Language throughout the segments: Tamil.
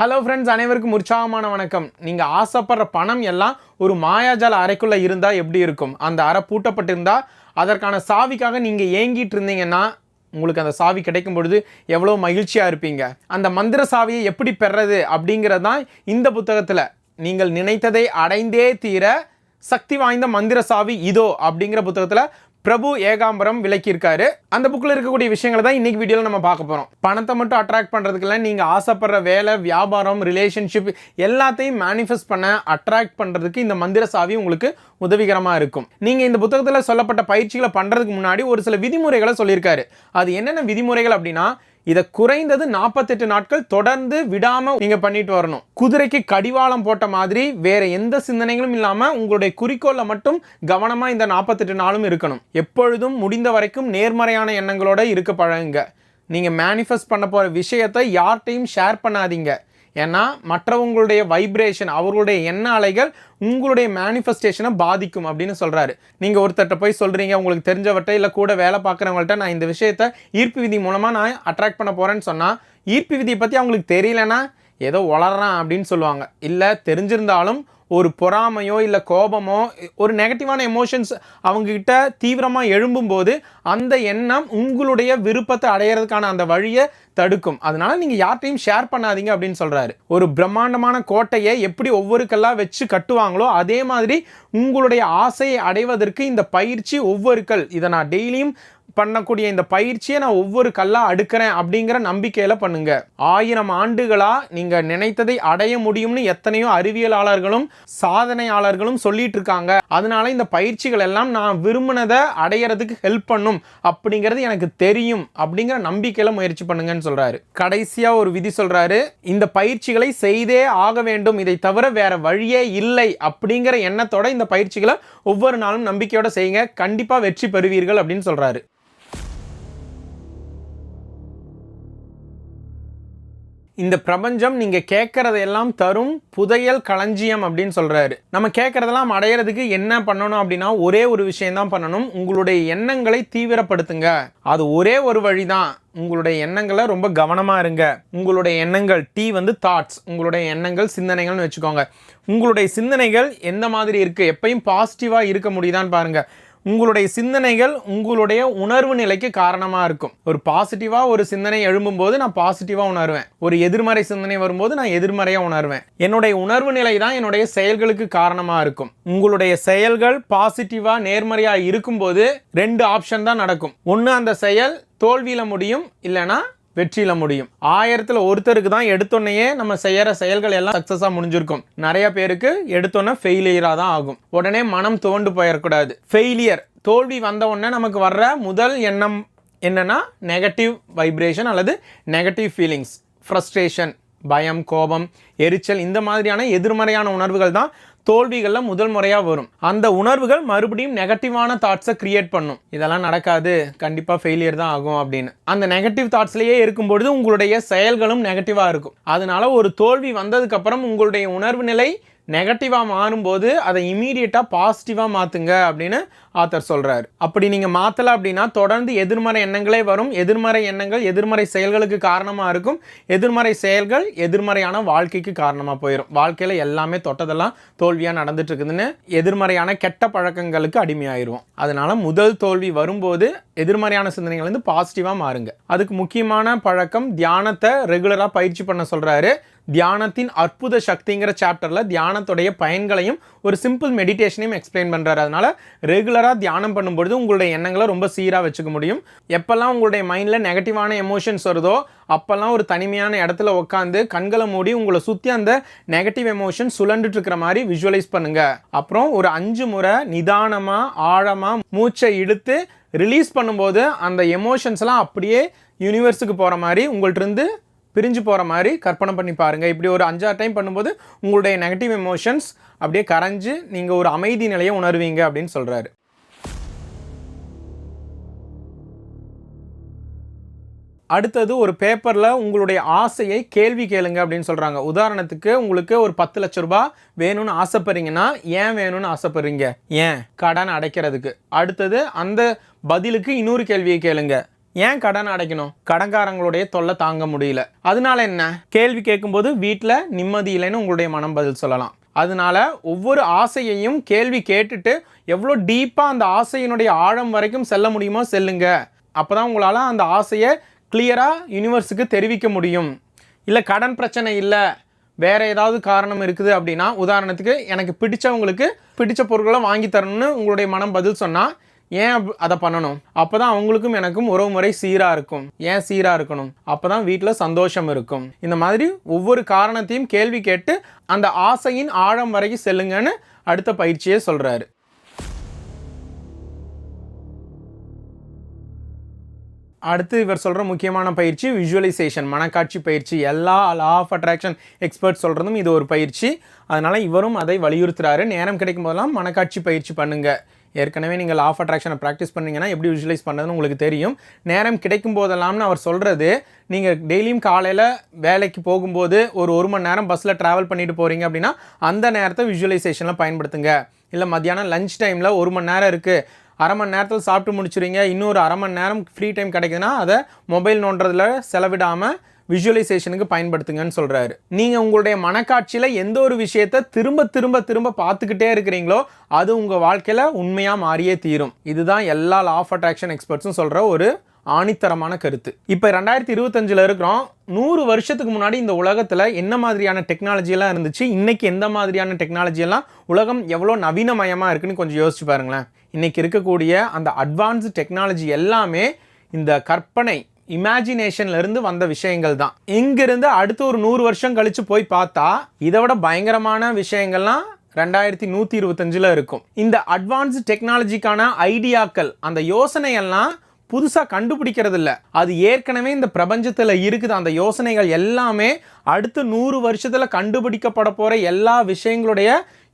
ஹலோ ஃப்ரெண்ட்ஸ் அனைவருக்கும் உற்சாகமான வணக்கம். நீங்கள் ஆசைப்படுற பணம் எல்லாம் ஒரு மாயாஜால அறைக்குள்ளே இருந்தால் எப்படி இருக்கும்? அந்த அறை பூட்டப்பட்டிருந்தால் அதற்கான சாவிக்காக நீங்கள் ஏங்கிட்டு இருந்தீங்கன்னா உங்களுக்கு அந்த சாவி கிடைக்கும் பொழுது எவ்வளோ மகிழ்ச்சியாக இருப்பீங்க. அந்த மந்திர சாவியை எப்படி பெறது அப்படிங்கிறது தான் இந்த புத்தகத்தில் நீங்கள் நினைத்ததை அடைந்தே தீர சக்தி வாய்ந்த மந்திர சாவி இதோ அப்படிங்கிற புத்தகத்தில் பிரபு ஏகாம்பரம் விளக்கியிருக்காரு. அந்த புக்கில் இருக்கக்கூடிய விஷயங்களை தான் இன்னைக்கு வீடியோவில் நம்ம பார்க்க போகிறோம் பணத்தை மட்டும் அட்ராக்ட் பண்ணுறதுக்கெல்லாம் நீங்கள் ஆசைப்படுற வேலை வியாபாரம் ரிலேஷன்ஷிப் எல்லாத்தையும் மேனிஃபெஸ்ட் பண்ண அட்ராக்ட் பண்ணுறதுக்கு இந்த மந்திர சாவி உங்களுக்கு உதவிகரமாக இருக்கும். நீங்கள் இந்த புத்தகத்தில் சொல்லப்பட்ட பயிற்சிகளை பண்ணுறதுக்கு முன்னாடி ஒரு சில விதிமுறைகளை சொல்லியிருக்காரு. அது என்னென்ன விதிமுறைகள் அப்படின்னா இதை குறைந்தது நாற்பத்தெட்டு நாட்கள் தொடர்ந்து விடாம நீங்க பண்ணிட்டு வரணும். குதிரைக்கு கடிவாளம் போட்ட மாதிரி வேற எந்த சிந்தனைகளும் இல்லாம உங்களுடைய குறிக்கோளை மட்டும் கவனமா இந்த நாற்பத்தெட்டு நாளும் இருக்கணும். எப்பொழுதும் முடிந்த வரைக்கும் நேர்மறையான எண்ணங்களோட இருக்க பழகுங்க. நீங்கள் மேனிஃபெஸ்ட் பண்ண போகிற விஷயத்தை யார்கிட்டையும் ஷேர் பண்ணாதீங்க. ஏன்னா மற்றவங்களுடைய வைப்ரேஷன் அவர்களுடைய எண்ண அலைகள் உங்களுடைய மேனிஃபெஸ்டேஷனை பாதிக்கும் அப்படின்னு சொல்கிறாரு நீங்கள் ஒருத்தர்கிட்ட போய் சொல்கிறீங்க உங்களுக்கு தெரிஞ்சவர்கிட்ட இல்லை கூட வேலை பார்க்குறவங்கள்ட்ட நான் இந்த விஷயத்த ஈர்ப்பு விதி மூலமாக நான் அட்ராக்ட் பண்ண போகிறேன்னு சொன்னால் ஈர்ப்பு விதியை பற்றி அவங்களுக்கு தெரியலனா ஏதோ வளர்றான் அப்படின்னு சொல்லுவாங்க. இல்லை தெரிஞ்சிருந்தாலும் ஒரு பொறாமையோ இல்லை கோபமோ ஒரு நெகட்டிவான எமோஷன்ஸ் அவங்கக்கிட்ட தீவிரமாக எழும்பும்போது அந்த எண்ணம் உங்களுடைய விருப்பத்தை அடையிறதுக்கான அந்த வழியை தடுக்கும். அதனால் நீங்கள் யார்கிட்டையும் ஷேர் பண்ணாதீங்க அப்படின்னு சொல்கிறாரு ஒரு பிரம்மாண்டமான கோட்டையை எப்படி ஒவ்வொரு கல்லாக வச்சு கட்டுவாங்களோ அதே மாதிரி உங்களுடைய ஆசையை அடைவதற்கு இந்த பயிற்சி ஒவ்வொரு கல் இதை நான் டெய்லியும் பண்ணக்கூடிய இந்த பயிற்சியை நான் ஒவ்வொரு கல்லா அடுக்கிறேன் அப்படிங்கிற நம்பிக்கையில் பண்ணுங்க. ஆயிரம் ஆண்டுகளாக நீங்கள் நினைத்ததை அடைய முடியும்னு எத்தனையோ அறிவியலாளர்களும் சாதனையாளர்களும் சொல்லிட்டு இருக்காங்க. அதனால இந்த பயிற்சிகள் எல்லாம் நான் விரும்பினதை அடையிறதுக்கு ஹெல்ப் பண்ணும் அப்படிங்கிறது எனக்கு தெரியும் அப்படிங்கிற நம்பிக்கையில் முயற்சி பண்ணுங்கன்னு சொல்கிறாரு கடைசியாக ஒரு விதி சொல்கிறாரு இந்த பயிற்சிகளை செய்தே ஆக வேண்டும். இதை தவிர வேற வழியே இல்லை அப்படிங்கிற எண்ணத்தோட இந்த பயிற்சிகளை ஒவ்வொரு நாளும் நம்பிக்கையோட செய்யுங்க. கண்டிப்பாக வெற்றி பெறுவீர்கள் அப்படின்னு சொல்கிறாரு இந்த பிரபஞ்சம் நீங்க கேட்கறதெல்லாம் தரும் புதையல் களஞ்சியம் அப்படின்னு சொல்றாரு. நம்ம கேட்கறதெல்லாம் அடையிறதுக்கு என்ன பண்ணணும் அப்படின்னா ஒரே ஒரு விஷயந்தான் பண்ணணும். உங்களுடைய எண்ணங்களை தீவிரப்படுத்துங்க. அது ஒரே ஒரு வழிதான். உங்களுடைய எண்ணங்களை ரொம்ப கவனமா இருங்க. உங்களுடைய எண்ணங்கள் டி வந்து தாட்ஸ் உங்களுடைய எண்ணங்கள் சிந்தனைகள்னு வச்சுக்கோங்க. உங்களுடைய சிந்தனைகள் எந்த மாதிரி இருக்கு? எப்பயும் பாசிட்டிவா இருக்க முடியுதான்னு பாருங்க. உங்களுடைய சிந்தனைகள் உங்களுடைய உணர்வு நிலைக்கு காரணமாக இருக்கும். ஒரு பாசிட்டிவாக ஒரு சிந்தனை எழும்பும்போது நான் பாசிட்டிவாக உணர்வேன். ஒரு எதிர்மறை சிந்தனை வரும்போது நான் எதிர்மறையாக உணர்வேன். என்னுடைய உணர்வு நிலை தான் என்னுடைய செயல்களுக்கு காரணமாக இருக்கும். உங்களுடைய செயல்கள் பாசிட்டிவாக நேர்மறையாக இருக்கும்போது ரெண்டு ஆப்ஷன் தான் நடக்கும். ஒன்று அந்த செயல் தோல்வியில் முடியும் இல்லைன்னா வெற்றியில முடியும். ஆயிரத்துல ஒருத்தருக்கு தான் எடுத்தோன்னையே நம்ம செய்யற செயல்கள் எல்லாம் சக்சஸா முடிஞ்சிருக்கும். நிறைய பேருக்கு எடுத்தோன்னே ஃபெயிலியரா தான் ஆகும். உடனே மனம் தோண்டு போயிடக்கூடாது ஃபெயிலியர் தோல்வி வந்த உடனே நமக்கு வர்ற முதல் எண்ணம் என்னன்னா நெகட்டிவ் வைப்ரேஷன் அல்லது நெகட்டிவ் ஃபீலிங்ஸ் ஃப்ரஸ்ட்ரேஷன் பயம் கோபம் எரிச்சல் இந்த மாதிரியான எதிர்மறையான உணர்வுகள் தான் தோல்விகளில் முதல் முறையாக வரும். அந்த உணர்வுகள் மறுபடியும் நெகட்டிவான தாட்ஸை கிரியேட் பண்ணும். இதெல்லாம் நடக்காது. கண்டிப்பாக ஃபெயிலியர் தான் ஆகும் அப்படின்னு. அந்த நெகட்டிவ் தாட்ஸ்லேயே இருக்கும்பொழுது உங்களுடைய செயல்களும் நெகட்டிவாக இருக்கும். அதனால ஒரு தோல்வி வந்ததுக்கப்புறம் உங்களுடைய உணர்வு நிலை நெகட்டிவாக மாறும்போது அதை இமீடியட்டாக பாசிட்டிவாக மாற்றுங்க அப்படின்னு ஆத்தர் சொல்கிறார் அப்படி நீங்கள் மாற்றலை அப்படின்னா தொடர்ந்து எதிர்மறை எண்ணங்களே வரும். எதிர்மறை எண்ணங்கள் எதிர்மறை செயல்களுக்கு காரணமாக இருக்கும். எதிர்மறை செயல்கள் எதிர்மறையான வாழ்க்கைக்கு காரணமாக போயிடும் வாழ்க்கையில் எல்லாமே தொட்டதெல்லாம் தோல்வியாக நடந்துட்டு இருக்குதுன்னு எதிர்மறையான கெட்ட பழக்கங்களுக்கு அடிமையாயிருவோம். அதனால் முதல் தோல்வி வரும்போது எதிர்மறையான சிந்தனைகள் வந்து பாசிட்டிவாக மாறுங்க. அதுக்கு முக்கியமான பழக்கம் தியானத்தை ரெகுலராக பயிற்சி பண்ண சொல்கிறாரு தியானத்தின் அற்புத சக்திங்கிற சாப்டரில் தியானத்துடைய பயன்களையும் ஒரு சிம்பிள் மெடிடேஷனையும் எக்ஸ்பிளைன் பண்ணுறாரு அதனால ரெகுலராக தியானம் பண்ணும்பொழுது உங்களுடைய எண்ணங்களை ரொம்ப சீராக வச்சுக்க முடியும். எப்போல்லாம் உங்களுடைய மைண்டில் நெகட்டிவான எமோஷன்ஸ் வருதோ அப்போல்லாம் ஒரு தனிமையான இடத்துல உட்காந்து கண்களை மூடி உங்களை சுற்றி அந்த நெகட்டிவ் எமோஷன் சுழண்டுட்டு இருக்கிற மாதிரி விஷுவலைஸ் பண்ணுங்கள் அப்புறம் ஒரு அஞ்சு முறை நிதானமாக ஆழமாக மூச்சை இழுத்து ரிலீஸ் பண்ணும்போது அந்த எமோஷன்ஸ்லாம் அப்படியே யூனிவர்ஸுக்கு போகிற மாதிரி உங்கள்கிட்ட இருந்து பிரிஞ்சு போகிற மாதிரி கற்பனை பண்ணி பாருங்கள் இப்படி ஒரு அஞ்சாறு டைம் பண்ணும்போது உங்களுடைய நெகட்டிவ் எமோஷன்ஸ் அப்படியே கரைஞ்சு நீங்கள் ஒரு அமைதி நிலையை உணர்வீங்க அப்படின்னு சொல்கிறாரு அடுத்தது ஒரு பேப்பரில் உங்களுடைய ஆசையை கேள்வி கேளுங்க அப்படின்னு சொல்கிறாங்க உதாரணத்துக்கு உங்களுக்கு ஒரு பத்து லட்ச ரூபா வேணும்னு ஆசைப்படுறீங்கன்னா ஏன் வேணும்னு ஆசைப்படுறீங்க? ஏன்? கடன் அடைக்கிறதுக்கு. அடுத்தது அந்த பதிலுக்கு இன்னொரு கேள்வியை கேளுங்க. ஏன் கடன் அடைக்கணும்? கடன்காரங்களுடைய தொல்லை தாங்க முடியல. அதனால என்ன? கேள்வி கேட்கும்போது வீட்டில் நிம்மதி இல்லைன்னு உங்களுடைய மனம் பதில் சொல்லலாம். அதனால ஒவ்வொரு ஆசையையும் கேள்வி கேட்டுட்டு எவ்வளோ டீப்பாக அந்த ஆசையினுடைய ஆழம் வரைக்கும் செல்ல முடியுமோ செல்லுங்க. அப்போ தான் உங்களால் அந்த ஆசையை கிளியராக யூனிவர்ஸுக்கு தெரிவிக்க முடியும். இல்லை கடன் பிரச்சனை இல்லை. வேற ஏதாவது காரணம் இருக்குது அப்படின்னா உதாரணத்துக்கு எனக்கு பிடிச்சவங்களுக்கு பிடிச்ச பொருட்களை வாங்கி தரணும்னு உங்களுடைய மனம் பதில் சொன்னால் ஏன் அப்- அதை பண்ணணும்? அப்போ தான் அவங்களுக்கும் எனக்கும் உறவு முறை சீராக இருக்கும். ஏன் சீராக இருக்கணும்? அப்போ தான் வீட்டில் சந்தோஷம் இருக்கும். இந்த மாதிரி ஒவ்வொரு காரணத்தையும் கேள்வி கேட்டு அந்த ஆசையின் ஆழம் வரைக்கும் செல்லுங்கன்னு அடுத்த பயிற்சியே சொல்கிறாரு அடுத்து இவர் சொல்கிற முக்கியமான பயிற்சி விஜுவலைசேஷன் மனக்காட்சி பயிற்சி. எல்லா லா ஆஃப் அட்ராக்ஷன் எக்ஸ்பர்ட் சொல்கிறதும் இது ஒரு பயிற்சி. அதனால் இவரும் அதை வலியுறுத்துறாரு. நேரம் கிடைக்கும் போதெல்லாம் மனக்காட்சி பயிற்சி பண்ணுங்கள் ஏற்கனவே நீங்கள் ஆஃப் அட்ராக்ஷனை ப்ராக்டிஸ் பண்ணீங்கன்னா எப்படி விஜுவலைஸ் பண்ணதுன்னு உங்களுக்கு தெரியும். நேரம் கிடைக்கும் போதெல்லாம்னு அவர் சொல்கிறது நீங்கள் டெய்லியும் காலையில் வேலைக்கு போகும்போது ஒரு ஒரு மணி நேரம் பஸ்ஸில் ட்ராவல் பண்ணிட்டு போகிறீங்க அப்படின்னா அந்த நேரத்தை விஜுவலைசேஷனில் பயன்படுத்துங்க. இல்லை மத்தியானம் லஞ்ச் டைமில் ஒரு மணி நேரம் இருக்குது அரை மணி நேரத்தில் சாப்பிட்டு முடிச்சுருவீங்க. இன்னொரு அரை மணி நேரம் ஃப்ரீ டைம் கிடைக்குதுன்னா அதை மொபைல் நோண்டுறதுல செலவிடாமல் விஷுவலைசேஷனுக்கு பயன்படுத்துங்கன்னு சொல்கிறாரு நீங்கள் உங்களுடைய மனக்காட்சியில் எந்த ஒரு விஷயத்தை திரும்ப திரும்ப திரும்ப பார்த்துக்கிட்டே இருக்கிறீங்களோ அது உங்கள் வாழ்க்கையில் உண்மையாக மாறியே தீரும். இதுதான் எல்லா லா ஆஃப் அட்ராக்ஷன் எக்ஸ்பர்ட்ஸும் சொல்கிற ஒரு ஆணித்தரமான கருத்து. இப்போ ரெண்டாயிரத்தி இருபத்தஞ்சில் இருக்கிறோம். நூறு வருஷத்துக்கு முன்னாடி இந்த உலகத்தில் என்ன மாதிரியான டெக்னாலஜியெல்லாம் இருந்துச்சு? இன்றைக்கி எந்த மாதிரியான டெக்னாலஜியெல்லாம் உலகம் எவ்வளோ நவீனமயமாக இருக்குன்னு கொஞ்சம் யோசிச்சு பாருங்களேன். இன்றைக்கி இருக்கக்கூடிய அந்த அட்வான்ஸ்டு டெக்னாலஜி எல்லாமே இந்த கற்பனை இமேஜினேஷன்லேருந்து வந்த விஷயங்கள் தான். இங்கிருந்து அடுத்து ஒரு நூறு வருஷம் கழித்து போய் பார்த்தா இதை விட பயங்கரமான விஷயங்கள்லாம் ரெண்டாயிரத்தி நூற்றி இருபத்தஞ்சில் இருக்கும். இந்த அட்வான்ஸ்டு டெக்னாலஜிக்கான ஐடியாக்கள் அந்த யோசனையெல்லாம் புதுசாக கண்டுபிடிக்கிறது இல்லை அது ஏற்கனவே இந்த பிரபஞ்சத்தில் இருக்குது. அந்த யோசனைகள் எல்லாமே அடுத்த நூறு வருஷத்தில் கண்டுபிடிக்கப்பட போகிற எல்லா விஷயங்களுடைய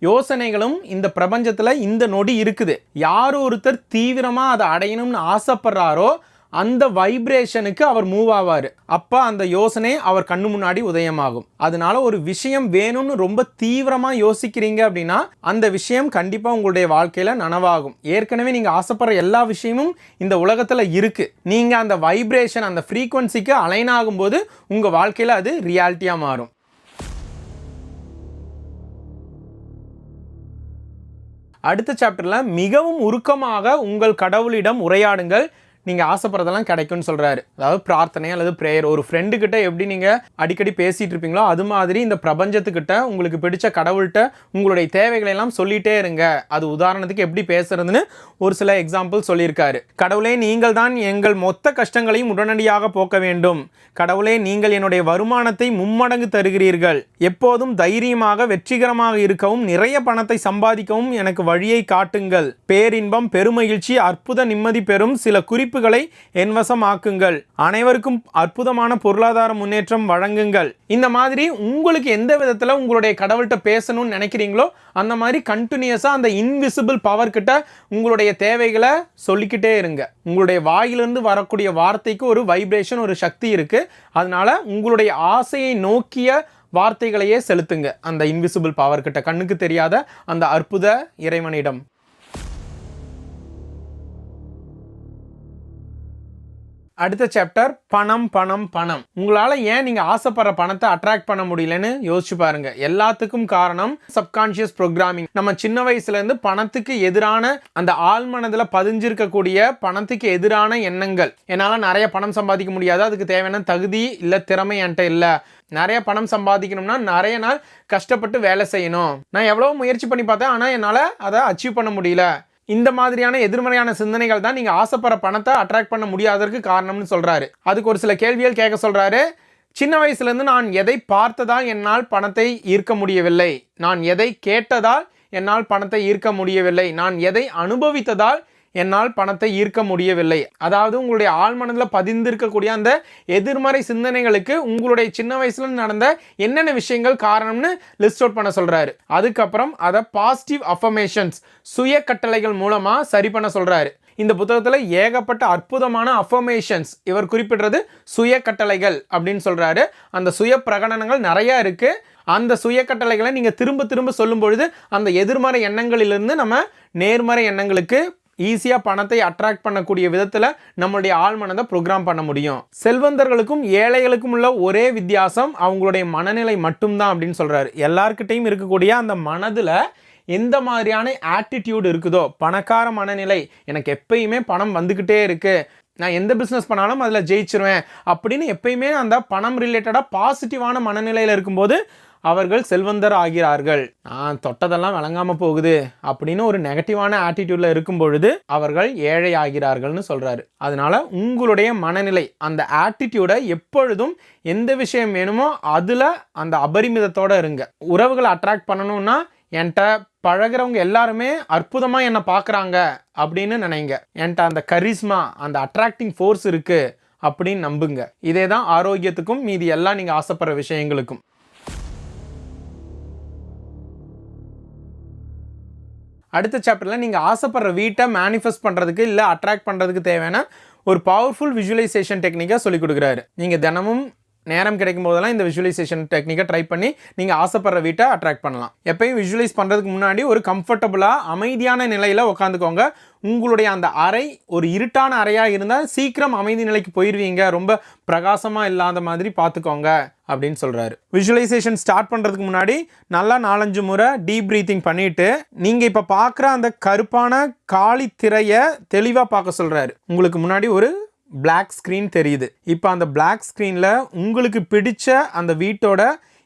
யோசனைகளும் இந்த பிரபஞ்சத்தில் இந்த நொடி இருக்குது. யார் ஒருத்தர் தீவிரமாக அதை அடையணும்னு ஆசைப்படுறாரோ அந்த வைப்ரேஷனுக்கு அவர் மூவ் ஆவார். அப்போ அந்த யோசனை அவர் கண்ணு முன்னாடி உதயமாகும். அதனால ஒரு விஷயம் வேணும்னு ரொம்ப தீவிரமாக யோசிக்கிறீங்க அப்படின்னா அந்த விஷயம் கண்டிப்பாக உங்களுடைய வாழ்க்கையில் நனவாகும். ஏற்கனவே நீங்கள் ஆசைப்படுற எல்லா விஷயமும் இந்த உலகத்தில் இருக்குது நீங்கள் அந்த வைப்ரேஷன் அந்த ஃப்ரீக்குவன்சிக்கு அலைன் ஆகும்போது உங்கள் வாழ்க்கையில் அது ரியாலிட்டியாக மாறும். அடுத்த சாப்டரில் மிகவும் உருக்கமாக உங்கள் கடவுளிடம் உரையாடுங்கள். நீங்கள் ஆசைப்படுறதெல்லாம் கிடைக்கும்னு சொல்கிறாரு அதாவது பிரார்த்தனை அல்லது ப்ரேயர் ஒரு ஃப்ரெண்டுக்கிட்ட எப்படி நீங்கள் அடிக்கடி பேசிகிட்டு இருப்பீங்களோ அது மாதிரி இந்த பிரபஞ்சத்துக்கிட்ட உங்களுக்கு பிடிச்ச கடவுள்கிட்ட உங்களுடைய தேவைகளை எல்லாம் சொல்லிகிட்டே இருங்க. அது உதாரணத்துக்கு எப்படி பேசுறதுன்னு ஒரு சில எக்ஸாம்பிள் சொல்லியிருக்காரு. கடவுளே நீங்கள் தான் எங்கள் மொத்த கஷ்டங்களையும் உடனடியாக போக்க வேண்டும். கடவுளே நீங்கள் என்னுடைய வருமானத்தை மும்மடங்கு தருகிறீர்கள். எப்போதும் தைரியமாக வெற்றிகரமாக இருக்கவும் நிறைய பணத்தை சம்பாதிக்கவும் எனக்கு வழியை காட்டுங்கள். பேரின்பம் பெருமகிழ்ச்சி அற்புத நிம்மதி பெறும் சில குறிப்பு குறிப்புகளை என்வசம் ஆக்குங்கள் அனைவருக்கும் அற்புதமான பொருளாதார முன்னேற்றம் வழங்குங்கள். இந்த மாதிரி உங்களுக்கு எந்த விதத்தில் உங்களுடைய கடவுள்கிட்ட பேசணும்னு நினைக்கிறீங்களோ அந்த மாதிரி கண்டினியூஸாக அந்த இன்விசிபிள் பவர் கிட்ட உங்களுடைய தேவைகளை சொல்லிக்கிட்டே இருங்க. உங்களுடைய வாயிலிருந்து வரக்கூடிய வார்த்தைக்கு ஒரு வைப்ரேஷன் ஒரு சக்தி இருக்கு. அதனால உங்களுடைய ஆசையை நோக்கிய வார்த்தைகளையே செலுத்துங்க. அந்த இன்விசிபிள் பவர் கிட்ட கண்ணுக்கு தெரியாத அந்த அற்புத இறைவனிடம். அடுத்த சாப்டர் பணம் பணம் பணம். உங்களால் ஏன் நீங்கள் ஆசைப்படுற பணத்தை அட்ராக்ட் பண்ண முடியலன்னு யோசிச்சு பாருங்க. எல்லாத்துக்கும் காரணம் சப்கான்ஷியஸ் ப்ரோக்ராமிங் நம்ம சின்ன வயசுலேருந்து பணத்துக்கு எதிரான அந்த ஆழ்மனதில் பதிஞ்சிருக்கக்கூடிய பணத்துக்கு எதிரான எண்ணங்கள். என்னால் நிறைய பணம் சம்பாதிக்க முடியாது. அதுக்கு தேவையான தகுதி இல்லை திறமை என்கிட்ட இல்லை. நிறைய பணம் சம்பாதிக்கணும்னா நிறைய நாள் கஷ்டப்பட்டு வேலை செய்யணும். நான் எவ்வளோ முயற்சி பண்ணி பார்த்தேன். ஆனால் என்னால் அதை அச்சீவ் பண்ண முடியல. இந்த மாதிரியான எதிர்மறையான சிந்தனைகள் தான் நீங்கள் ஆசைப்படுற பணத்தை அட்ராக்ட் பண்ண முடியாததற்கு காரணம்னு சொல்கிறாரு அதுக்கு ஒரு சில கேள்விகள் கேட்க சொல்கிறாரு சின்ன வயசுலேருந்து நான் எதை பார்த்ததால் என்னால் பணத்தை ஈர்க்க முடியவில்லை? நான் எதை கேட்டதால் என்னால் பணத்தை ஈர்க்க முடியவில்லை? நான் எதை அனுபவித்ததால் என்னால் பணத்தை ஈர்க்க முடியவில்லை. அதாவது உங்களுடைய ஆழ்மனதில் பதிந்திருக்கக்கூடிய அந்த எதிர்மறை சிந்தனைகளுக்கு உங்களுடைய சின்ன வயசுல நடந்த என்னென்ன விஷயங்கள் காரணம்னு லிஸ்ட் அவுட் பண்ண சொல்கிறாரு அதுக்கப்புறம் அதை பாசிட்டிவ் அஃபர்மேஷன்ஸ் சுய கட்டளைகள் மூலமாக சரி பண்ண சொல்கிறாரு இந்த புத்தகத்தில் ஏகப்பட்ட அற்புதமான அஃபர்மேஷன்ஸ் இவர் குறிப்பிடுறது சுய கட்டளைகள் அப்படின்னு சொல்கிறாரு அந்த சுய பிரகடனங்கள் நிறையா இருக்குது அந்த சுய கட்டளைகளை நீங்கள் திரும்ப திரும்ப சொல்லும் பொழுது அந்த எதிர்மறை எண்ணங்களிலிருந்து நம்ம நேர்மறை எண்ணங்களுக்கு ஈஸியாக பணத்தை அட்ராக்ட் பண்ணக்கூடிய விதத்தில் நம்மளுடைய ஆழ்மனதை ப்ரோக்ராம் பண்ண முடியும். செல்வந்தர்களுக்கும் ஏழைகளுக்கும் உள்ள ஒரே வித்தியாசம் அவங்களுடைய மனநிலை மட்டும்தான் அப்படின்னு சொல்கிறாரு எல்லாருக்கிட்டையும் இருக்கக்கூடிய அந்த மனதில் எந்த மாதிரியான ஆட்டிடியூட் இருக்குதோ பணக்கார மனநிலை எனக்கு எப்பயுமே பணம் வந்துக்கிட்டே இருக்குது நான் எந்த பிஸ்னஸ் பண்ணாலும் அதில் ஜெயிச்சிருவேன் அப்படின்னு எப்பயுமே அந்த பணம் ரிலேட்டடாக பாசிட்டிவான மனநிலையில் இருக்கும்போது அவர்கள் செல்வந்தர் ஆகிறார்கள் நான் தொட்டதெல்லாம் வழங்காமல் போகுது அப்படின்னு ஒரு நெகட்டிவான ஆட்டிடியூட்ல இருக்கும் பொழுது அவர்கள் ஏழை ஆகிறார்கள்னு சொல்கிறாரு அதனால உங்களுடைய மனநிலை அந்த ஆட்டிடியூடை எப்பொழுதும் எந்த விஷயம் வேணுமோ அதில் அந்த அபரிமிதத்தோட இருங்க. உறவுகளை அட்ராக்ட் பண்ணணும்னா என்கிட்ட பழகிறவங்க எல்லாருமே அற்புதமாக என்னை பார்க்குறாங்க அப்படின்னு நினைங்க. என்கிட்ட அந்த கரிஸ்மா அந்த அட்ராக்டிங் ஃபோர்ஸ் இருக்குது அப்படின்னு நம்புங்க. இதே தான் ஆரோக்கியத்துக்கும் மீதி எல்லாம் நீங்கள் ஆசைப்படுற விஷயங்களுக்கும். அடுத்த சாப்டரில் நீங்கள் ஆசைப்படுற வீட்டை மேனிஃபெஸ்ட் பண்ணுறதுக்கு இல்லை அட்ராக்ட் பண்ணுறதுக்கு தேவையான ஒரு பவர்ஃபுல் விஜுவலைசேஷன் டெக்னிக்காக சொல்லிக் கொடுக்குறாரு. நீங்கள் தினமும் நேரம் கிடைக்கும் போதெல்லாம் இந்த விஜுவலைசேஷன் டெக்னிக்கை ட்ரை பண்ணி நீங்கள் ஆசைப்படுற வீட்டை அட்ராக்ட் பண்ணலாம். எப்பயும் விஜுவலைஸ் பண்ணுறதுக்கு முன்னாடி ஒரு கம்ஃபர்டபுளாக அமைதியான நிலையில் உட்காந்துக்கோங்க உங்களுடைய அந்த அறை ஒரு இருட்டான அறையாக இருந்தால் சீக்கிரம் அமைதி நிலைக்கு போயிடுவீங்க ரொம்ப பிரகாசமாக இல்லாத மாதிரி பார்த்துக்கோங்க அப்படின்னு சொல்கிறாரு விஜுவலைசேஷன் ஸ்டார்ட் பண்ணுறதுக்கு முன்னாடி நல்லா நாலஞ்சு முறை டீப் ப்ரீத்திங் பண்ணிவிட்டு நீங்கள் இப்போ பார்க்குற அந்த கருப்பான காளி திரையை தெளிவாக பார்க்க சொல்கிறாரு உங்களுக்கு முன்னாடி ஒரு பிளாக் ஸ்க்ரீன் தெரியுது. இப்போ அந்த பிளாக் ஸ்க்ரீனில் உங்களுக்கு பிடிச்ச அந்த வீட்டோட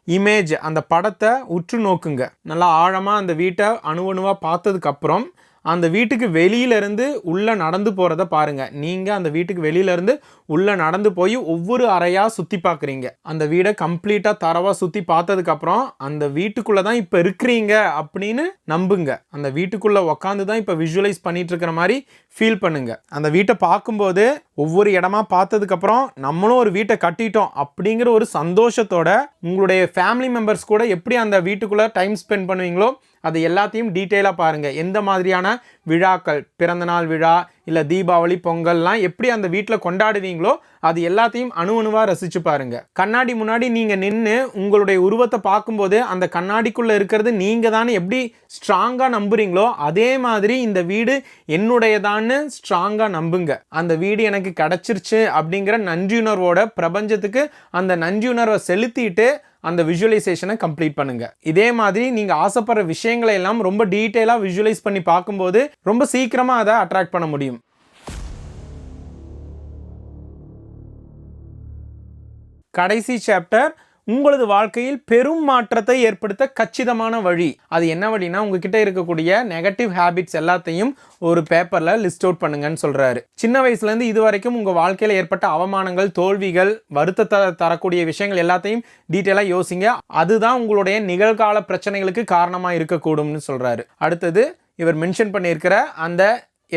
இமேஜ் அந்த படத்தை உற்று நோக்குங்க. நல்லா ஆழமாக அந்த வீட்டை அணுவணுவாக பார்த்ததுக்கப்புறம் அந்த வீட்டுக்கு வெளியிலேருந்து உள்ளே நடந்து போகிறத பாருங்கள் நீங்கள் அந்த வீட்டுக்கு வெளியிலேருந்து உள்ளே நடந்து போய் ஒவ்வொரு அறையாக சுற்றி பார்க்குறீங்க அந்த வீடை கம்ப்ளீட்டாக தரவாக சுற்றி பார்த்ததுக்கப்புறம் அந்த வீட்டுக்குள்ளே தான் இப்போ இருக்கிறீங்க அப்படின்னு நம்புங்க. அந்த வீட்டுக்குள்ளே உக்காந்து தான் இப்போ விஷுவலைஸ் பண்ணிட்டு இருக்கிற மாதிரி ஃபீல் பண்ணுங்க. அந்த வீட்டை பார்க்கும்போது ஒவ்வொரு இடமா பார்த்ததுக்கப்புறம் நம்மளும் ஒரு வீட்டை கட்டிட்டோம் அப்படிங்கிற ஒரு சந்தோஷத்தோட உங்களுடைய ஃபேமிலி மெம்பர்ஸ் கூட எப்படி அந்த வீட்டுக்குள்ளே டைம் ஸ்பெண்ட் பண்ணுவீங்களோ அது எல்லாத்தையும் டீட்டெயிலாக பாருங்கள் எந்த மாதிரியான விழாக்கள்? பிறந்தநாள் விழா இல்லை தீபாவளி பொங்கல்லாம் எப்படி அந்த வீட்டில் கொண்டாடுவீங்களோ அது எல்லாத்தையும் அணு அணுவாக ரசித்து பாருங்கள் கண்ணாடி முன்னாடி நீங்கள் நின்று உங்களுடைய உருவத்தை பார்க்கும்போது அந்த கண்ணாடிக்குள்ளே இருக்கிறது நீங்கள் தானே எப்படி ஸ்ட்ராங்காக நம்புகிறீங்களோ அதே மாதிரி இந்த வீடு என்னுடையதான்னு ஸ்ட்ராங்காக நம்புங்க. அந்த வீடு எனக்கு கிடச்சிருச்சு அப்படிங்கிற நன்றியுணர்வோட பிரபஞ்சத்துக்கு அந்த நன்றியுணர்வை செலுத்திட்டு அந்த விஷுவலைசேஷனை கம்ப்ளீட் பண்ணுங்க. இதே மாதிரி நீங்க ஆசைப்படுற விஷயங்களை எல்லாம் ரொம்ப டீட்டெயிலாக விஷுவலைஸ் பண்ணி பார்க்கும்போது ரொம்ப சீக்கிரமா அதை அட்ராக்ட் பண்ண முடியும். கடைசி சாப்டர் உங்களது வாழ்க்கையில் பெரும் மாற்றத்தை ஏற்படுத்த கச்சிதமான வழி. அது என்ன வழினா உங்ககிட்ட இருக்கக்கூடிய நெகட்டிவ் ஹேபிட்ஸ் எல்லாத்தையும் ஒரு பேப்பரில் லிஸ்ட் அவுட் பண்ணுங்கன்னு சொல்கிறாரு சின்ன வயசுலேருந்து இது வரைக்கும் உங்கள் வாழ்க்கையில் ஏற்பட்ட அவமானங்கள் தோல்விகள் வருத்தத்தை தரக்கூடிய விஷயங்கள் எல்லாத்தையும் டீட்டெயிலாக யோசிங்க. அதுதான் உங்களுடைய நிகழ்கால பிரச்சனைகளுக்கு காரணமாக இருக்கக்கூடும்னு சொல்கிறாரு அடுத்தது இவர் மென்ஷன் பண்ணியிருக்கிற அந்த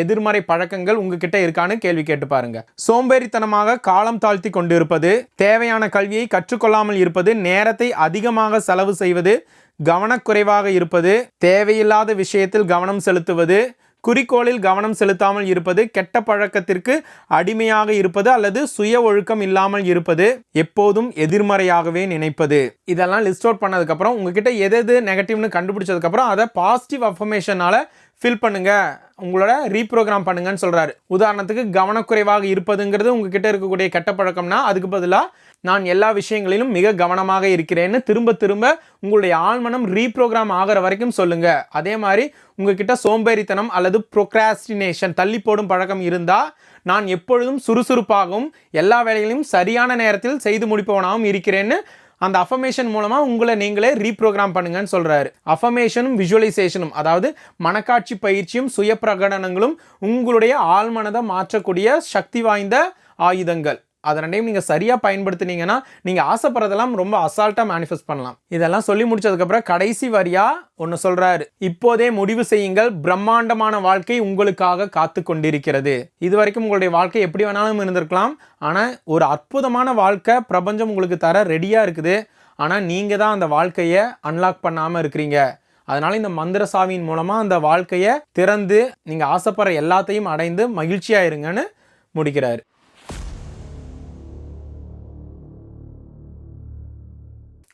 எதிர்மறை பழக்கங்கள் உங்ககிட்ட இருக்கான்னு கேள்வி கேட்டு பாருங்க. சோம்பேறித்தனமாக காலம் தாழ்த்தி கொண்டிருப்பது தேவையான கல்வியை கற்றுக்கொள்ளாமல் இருப்பது நேரத்தை அதிகமாக செலவு செய்வது கவனக்குறைவாக இருப்பது தேவையில்லாத விஷயத்தில் கவனம் செலுத்துவது குறிக்கோளில் கவனம் செலுத்தாமல் இருப்பது கெட்ட பழக்கத்திற்கு அடிமையாக இருப்பது அல்லது சுய ஒழுக்கம் இல்லாமல் இருப்பது எப்போதும் எதிர்மறையாகவே நினைப்பது. இதெல்லாம் லிஸ்ட் அவுட் பண்ணதுக்கப்புறம் உங்ககிட்ட எது எது நெகட்டிவ்னு கண்டுபிடிச்சதுக்கப்புறம் அதை பாசிட்டிவ் அஃபர்மேஷனால் ஃபில் பண்ணுங்கள் உங்களோட ரீப்ரோக்ராம் பண்ணுங்கன்னு சொல்கிறாரு உதாரணத்துக்கு கவனக்குறைவாக இருப்பதுங்கிறது உங்ககிட்ட இருக்கக்கூடிய கெட்ட பழக்கம்னா அதுக்கு பதிலாக நான் எல்லா விஷயங்களிலும் மிக கவனமாக இருக்கிறேன்னு திரும்ப திரும்ப உங்களுடைய ஆழ்மனம் ரீப்ரோக்ராம் ஆகிற வரைக்கும் சொல்லுங்கள் அதே மாதிரி உங்ககிட்ட சோம்பேறித்தனம் அல்லது ப்ரொக்ராஸ்டினேஷன் தள்ளி போடும் பழக்கம் இருந்தால் நான் எப்பொழுதும் சுறுசுறுப்பாகவும் எல்லா வேலைகளையும் சரியான நேரத்தில் செய்து முடிப்பவனாகவும் இருக்கிறேன்னு அந்த அஃபமேஷன் மூலமாக உங்களை நீங்களே ரீப்ரோக்ராம் பண்ணுங்கன்னு சொல்கிறாரு அஃபமேஷனும் விஜுவலைசேஷனும் அதாவது மனக்காட்சி பயிற்சியும் சுய பிரகடனங்களும் உங்களுடைய ஆழ்மனதை மாற்றக்கூடிய சக்தி வாய்ந்த ஆயுதங்கள். அதை ரெண்டையும் நீங்கள் சரியாக பயன்படுத்தினீங்கன்னா நீங்கள் ஆசைப்படுறதெல்லாம் ரொம்ப அசால்ட்டாக மேனிஃபெஸ்ட் பண்ணலாம். இதெல்லாம் சொல்லி முடிச்சதுக்கப்புறம் கடைசி வரியாக ஒன்று சொல்கிறாரு இப்போதே முடிவு செய்யுங்கள். பிரம்மாண்டமான வாழ்க்கை உங்களுக்காக காத்து கொண்டிருக்கிறது. இது வரைக்கும் உங்களுடைய வாழ்க்கை எப்படி வேணாலும் இருந்திருக்கலாம். ஆனால் ஒரு அற்புதமான வாழ்க்கை பிரபஞ்சம் உங்களுக்கு தர ரெடியாக இருக்குது. ஆனால் நீங்கள் தான் அந்த வாழ்க்கையை அன்லாக் பண்ணாமல் இருக்கிறீங்க. அதனால் இந்த மந்திர சாவியின் மூலமாக அந்த வாழ்க்கையை திறந்து நீங்கள் ஆசைப்படுற எல்லாத்தையும் அடைந்து மகிழ்ச்சியாக இருங்கன்னு முடிக்கிறாரு.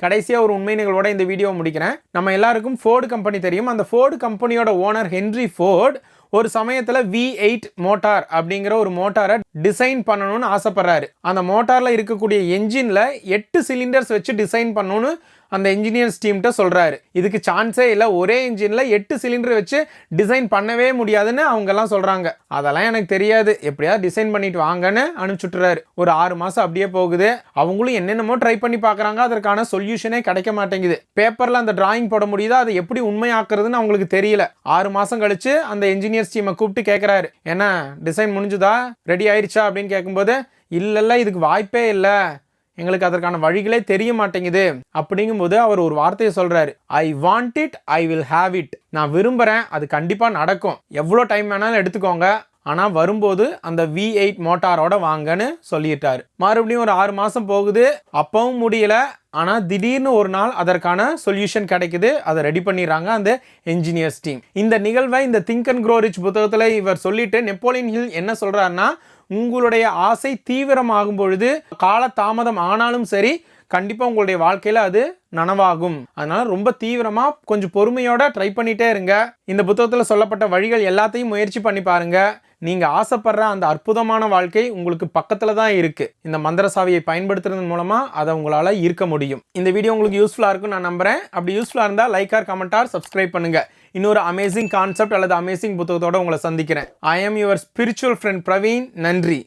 கடைசியாக ஒரு உண்மை நிகழ்வோட இந்த வீடியோ முடிக்கிறேன். நம்ம எல்லாருக்கும் ஃபோர்டு கம்பெனி தெரியும். அந்த ஃபோர்டு கம்பெனியோட ஓனர் ஹென்ரி ஃபோர்ட் ஒரு சமயத்தில் வி எயிட் மோட்டார் அப்படிங்கிற ஒரு மோட்டாரை டிசைன் பண்ணணும்னு ஆசைப்படுறாரு. அந்த மோட்டாரில் இருக்கக்கூடிய என்ஜினில் எட்டு சிலிண்டர்ஸ் வச்சு டிசைன் பண்ணணும்னு அந்த இன்ஜினியர்ஸ் டீம்கிட்ட சொல்கிறாரு இதுக்கு சான்ஸே இல்லை ஒரே இன்ஜினில் எட்டு சிலிண்டர் வச்சு டிசைன் பண்ணவே முடியாதுன்னு அவங்கெல்லாம் சொல்கிறாங்க அதெல்லாம் எனக்கு தெரியாது. எப்படியாவது டிசைன் பண்ணிட்டு வாங்கன்னு அனுப்பிச்சுட்றாரு ஒரு ஆறு மாதம் அப்படியே போகுது. அவங்களும் என்னென்னமோ ட்ரை பண்ணி பார்க்குறாங்க. அதற்கான சொல்யூஷனே கிடைக்க மாட்டேங்குது. பேப்பரில் அந்த டிராயிங் போட முடியுதோ? அதை எப்படி உண்மையாக்குறதுன்னு அவங்களுக்கு தெரியல. ஆறு மாதம் கழித்து அந்த இன்ஜினியர்ஸ் டீமை கூப்பிட்டு கேட்குறாரு என்ன டிசைன் முடிஞ்சுதா? ரெடி ஆயிடுச்சா அப்படின்னு கேட்கும்போது இல்லைல்ல இதுக்கு வாய்ப்பே இல்லை. எங்களுக்கு அதற்கான வழிகளே தெரிய மாட்டேங்குது. அப்படிங்கும்போது அவர் ஒரு வார்த்தையை சொல்கிறாரு I want it I will have it நான் விரும்புகிறேன் அது கண்டிப்பாக நடக்கும். எவ்வளோ டைம் வேணாலும் எடுத்துக்கோங்க. ஆனால் வரும்போது அந்த வி எயிட் மோட்டாரோட வாங்கன்னு சொல்லிட்டாரு. மறுபடியும் ஒரு ஆறு மாதம் போகுது. அப்பவும் முடியல. ஆனால் திடீர்னு ஒரு நாள் அதற்கான சொல்யூஷன் கிடைக்குது. அதை ரெடி பண்ணிடுறாங்க அந்த என்ஜினியர்ஸ் டீம் இந்த நிகழ்வை இந்த திங்க் அண்ட் க்ரோ ரிச் புத்தகத்தில் இவர் சொல்லிட்டு நெப்போலியன் ஹில் என்ன சொல்கிறாருன்னா உங்களுடைய ஆசை தீவிரமாகும் பொழுது கால தாமதம் ஆனாலும் சரி கண்டிப்பாக உங்களுடைய வாழ்க்கையில் அது நனவாகும். அதனால் ரொம்ப தீவிரமாக கொஞ்சம் பொறுமையோட ட்ரை பண்ணிகிட்டே இருங்க. இந்த புத்தகத்தில் சொல்லப்பட்ட வழிகள் எல்லாத்தையும் முயற்சி பண்ணி பாருங்கள் நீங்கள் ஆசைப்படுற அந்த அற்புதமான வாழ்க்கை உங்களுக்கு பக்கத்தில் தான் இருக்குது இந்த மந்திர சாவியை பயன்படுத்துறதன் மூலமாக அதை உங்களால் ஈர்க்க முடியும். இந்த வீடியோ உங்களுக்கு யூஸ்ஃபுல்லாக இருக்கும் நான் நம்புகிறேன் அப்படி யூஸ்ஃபுல்லாக இருந்தால் லைக் ஆர் கமெண்ட் சப்ஸ்கிரைப் பண்ணுங்கள் இன்னொரு அமேசிங் கான்செப்ட் அல்லது அமேசிங் புத்தகத்தோட உங்களை சந்திக்கிறேன். I am your spiritual friend Praveen நன்றி.